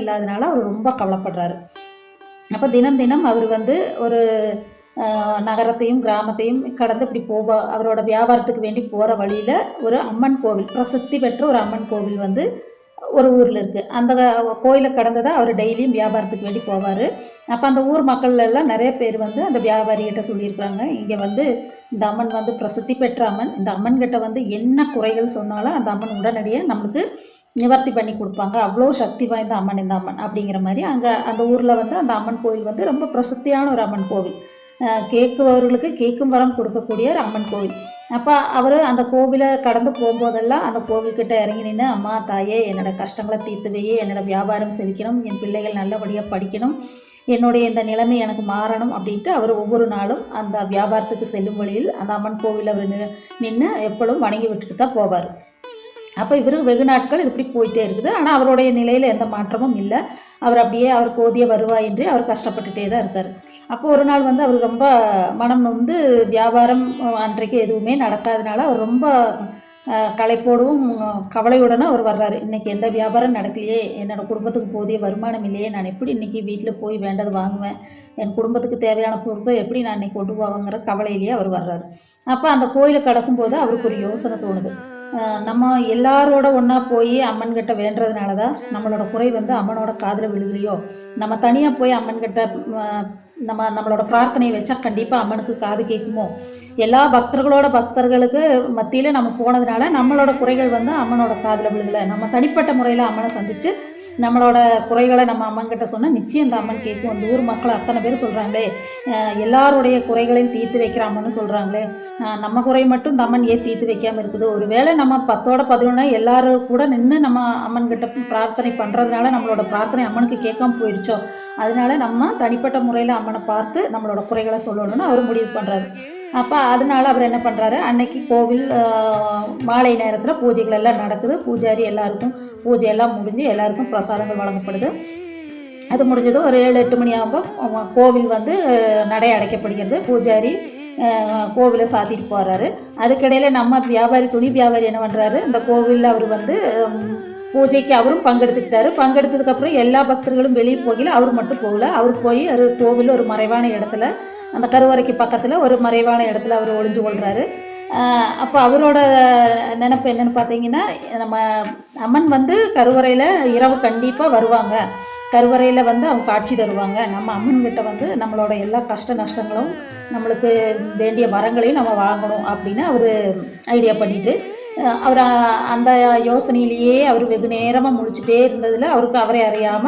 இல்லாதனால அவர் ரொம்ப கவலைப்படுறாரு. அப்போ தினம் தினம் அவர் வந்து ஒரு நகரத்தையும் கிராமத்தையும் கடந்து இப்படி போக அவரோட வியாபாரத்துக்கு வேண்டி போகிற வழியில் ஒரு அம்மன் கோவில் பிரசித்தி பெற்ற ஒரு அம்மன் கோவில் வந்து ஒரு ஊரில் இருக்குது அந்த கோயிலை கடந்து தான் அவர் டெய்லியும் வியாபாரத்துக்கு வேண்டி போவார். அப்போ அந்த ஊர் மக்கள் எல்லாம் நிறைய பேர் வந்து அந்த வியாபாரிகிட்ட சொல்லியிருக்கிறாங்க. இங்கே வந்து இந்த அம்மன் வந்து பிரசித்தி பெற்ற அம்மன். இந்த அம்மன்கிட்ட வந்து என்ன குறைகள் சொன்னாலும் அந்த அம்மன் உடனடியாக நம்மளுக்கு நிவர்த்தி பண்ணி கொடுப்பாங்க. அவ்வளோ சக்தி வாய்ந்த அம்மன் இந்த அம்மன் அப்படிங்கிற மாதிரி அங்கே அந்த ஊரில் வந்து அந்த அம்மன் கோவில் வந்து ரொம்ப பிரசித்தியான ஒரு அம்மன் கோவில். கேட்குபவர்களுக்கு கேட்கும் வரம் கொடுக்கக்கூடிய ஒரு அம்மன் கோவில். அப்போ அவர் அந்த கோவிலை கடந்து போகும்போதெல்லாம் அந்த கோவில்கிட்ட இறங்கி நின்று அம்மா தாயே என்னோட கஷ்டங்களை தீர்த்துவையே என்னோடய வியாபாரம் செழிக்கணும் என் பிள்ளைகள் நல்லபடியாக படிக்கணும் என்னுடைய இந்த நிலைமை எனக்கு மாறணும் அப்படின்ட்டு அவர் ஒவ்வொரு நாளும் அந்த வியாபாரத்துக்கு செல்லும் வழியில் அந்த அம்மன் கோவிலை நின்று எப்பொழுதும் வணங்கி விட்டுட்டு தான் போவார். அப்போ இவர் வெகு நாட்கள் இது இப்படி போயிட்டே இருக்குது. ஆனால் அவருடைய நிலையில் எந்த மாற்றமும் இல்லை. அவர் அப்படியே அவர் போதிய வருவாயின்றி அவர் கஷ்டப்பட்டுட்டே தான் இருக்கார். அப்போ ஒரு நாள் வந்து அவர் ரொம்ப மனம் வந்து வியாபாரம் அன்றைக்கு எதுவுமே நடக்காதனால அவர் ரொம்ப களைப்போடவும் கவலையுடனும் அவர் வர்றாரு. இன்றைக்கி எந்த வியாபாரம் நடக்கலையே. என்னோடய குடும்பத்துக்கு போதிய வருமானம் இல்லையே. நான் எப்படி இன்றைக்கி வீட்டில் போய் வேண்டது வாங்குவேன்? என் குடும்பத்துக்கு தேவையான பொருட்களை எப்படி நான் இன்னைக்கு கொண்டு போவாங்கிற கவலையிலேயே அவர் வர்றாரு. அப்போ அந்த கோயிலை கடக்கும்போது அவருக்கு ஒரு யோசனை தோணுது. நம்ம எல்லாரோட ஒன்றா போய் அம்மன் கிட்ட வேண்டதுனால தான் நம்மளோட குறை வந்து அம்மனோட காதில் விழுகலையோ? நம்ம தனியாக போய் அம்மன் கிட்ட நம்ம நம்மளோட பிரார்த்தனையை வச்சா கண்டிப்பாக அம்மனுக்கு காது கேட்குமோ? எல்லா பக்தர்களோட பக்தர்களுக்கு மத்தியில் நம்ம போனதுனால நம்மளோட குறைகள் வந்து அம்மனோட காதில் விழுகலை. நம்ம தனிப்பட்ட முறையில் அம்மனை சந்தித்து நம்மளோட குறைகளை நம்ம அம்மன்கிட்ட சொன்னால் நிச்சயம் இந்த அம்மன் கேட்கும் அந்த ஊர் மக்கள் அத்தனை பேர் சொல்கிறாங்களே எல்லாருடைய குறைகளையும் தீர்த்து வைக்கிற அம்மன்னு சொல்கிறாங்களே நம்ம குறை மட்டும் இந்த அம்மன் ஏன் தீர்த்து வைக்காமல் இருக்குது? ஒருவேளை நம்ம பத்தோட பதினொன்று எல்லாரும் கூட நின்று நம்ம அம்மன்கிட்ட பிரார்த்தனை பண்ணுறதுனால நம்மளோட பிரார்த்தனை அம்மனுக்கு கேட்காம போயிடுச்சோம் அதனால நம்ம தனிப்பட்ட முறையில் அம்மனை பார்த்து நம்மளோட குறைகளை சொல்லணும்னு அவர் முடிவு பண்ணுறாரு அப்போ அதனால அவர் என்ன பண்ணுறாரு அன்னைக்கு கோவில் மாலை நேரத்தில் பூஜைகள் எல்லாம் நடக்குது. பூஜாரி எல்லாருக்கும் பூஜையெல்லாம் முடிஞ்சு எல்லாருக்கும் பிரசாதங்கள் வழங்கப்படுது. அது முடிஞ்சதும் ஒரு ஏழு எட்டு மணி ஆகும்போது கோவில் வந்து நடை அடைக்கப்படுகிறது. பூஜாரி கோவிலை சாத்திட்டு போகிறாரு அதுக்கிடையில் நம்ம வியாபாரி துணி வியாபாரி என்ன பண்ணுறாரு இந்த கோவிலில் அவர் வந்து பூஜைக்கு அவரும் பங்கெடுத்துக்கிட்டாரு. பங்கெடுத்ததுக்கப்புறம் எல்லா பக்தர்களும் வெளியே போகல அவர் மட்டும் போகல. அவர் போய் ஒரு கோவில் ஒரு மறைவான இடத்துல அந்த கருவறைக்கு பக்கத்தில் ஒரு மறைவான இடத்துல அவர் ஒளிஞ்சு கொள்கிறாரு அப்போ அவரோட நினப்பு என்னென்னு பார்த்தீங்கன்னா நம்ம அம்மன் வந்து கருவறையில் இரவு கண்டிப்பாக வருவாங்க. கருவறையில் வந்து அவங்க காட்சி தருவாங்க. நம்ம அம்மன்கிட்ட வந்து நம்மளோட எல்லா கஷ்ட நஷ்டங்களும் நம்மளுக்கு வேண்டிய வரங்களையும் நம்ம வாங்கணும் அப்படின்னு அவர் ஐடியா பண்ணிவிட்டு அவர் அந்த யோசனையிலேயே அவர் வெகு நேரமாக முழிச்சுட்டே இருந்ததில் அவருக்கு அவரே அறியாமல்